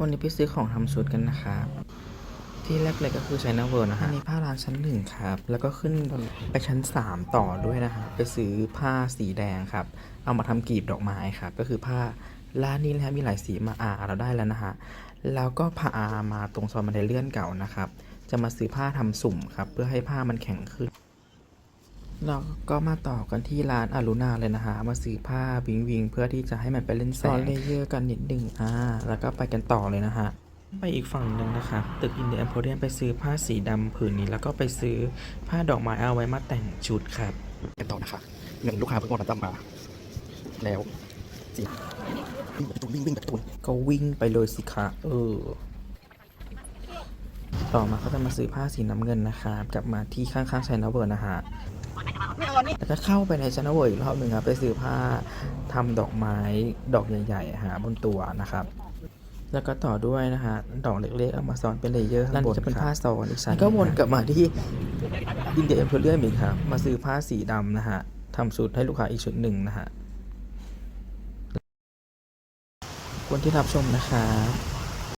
วันนี้ไปซื้อของทำชุดกันนะครับที่แรกเลยก็คือใช้นาเวิร์นะฮะอันนี้ผ้าร้านชั้นหนึ่งครับ แล้วก็ขึ้นไปชั้น 3 ต่อด้วยนะฮะไปซื้อผ้าสีแดงครับ เอามาทำกลีบดอกไม้ครับ ก็คือผ้าร้านนี้นะฮะมีหลายสีมาอ่าเราได้แล้วนะฮะ แล้วก็พาอามาตรงซอยบันไดเลื่อนเก่านะครับ จะมาซื้อผ้าทำสุ่มครับ เพื่อให้ผ้ามันแข็งขึ้น เราก็มาต่อกันที่ร้านอารุณาเลยนะฮะ มาซื้อผ้าวิงวิงเพื่อที่จะให้มันไปเล่นแสงเลเยอร์กันนิดหนึ่งอ่า แล้วก็ไปกันต่อเลยนะฮะ ไปอีกฝั่งหนึ่งนะครับตึกอินเดียแอมโพเรียมไปซื้อผ้าสีดำผืนนี้ แล้วก็ไปซื้อผ้าดอกไม้เอาไว้มาแต่งชุดครับกันต่อนะคะเงินลูกค้าเพิ่งโอนตับมา แล้วจีวิ่งประตูวิ่งวิ่งประตูก็วิ่งไปเลยสิคะเออต่อมาก็จะมาซื้อผ้าสีน้ำเงินนะครับกลับมาที่ข้างๆไชน่าเวิร์นะฮะ แล้วก็เข้าไปในไชน่าเวิร์อีกรอบหนึ่งครับไปซื้อผ้าทำดอกไม้ดอกใหญ่ๆหาบนตัวนะครับแล้วก็ต่อด้วยนะฮะดอกเล็กๆเอามาซ้อนเป็นเลเยอร์ข้างบนจะเป็นผ้าซ้อนอีกชั้นก็วนกลับมาที่อินเดียเอ็มโพเรียมอีกครับมาซื้อผ้าสีดำนะฮะทำชุดให้ลูกค้าอีกชุดหนึ่งนะฮะคนที่รับชมนะครับ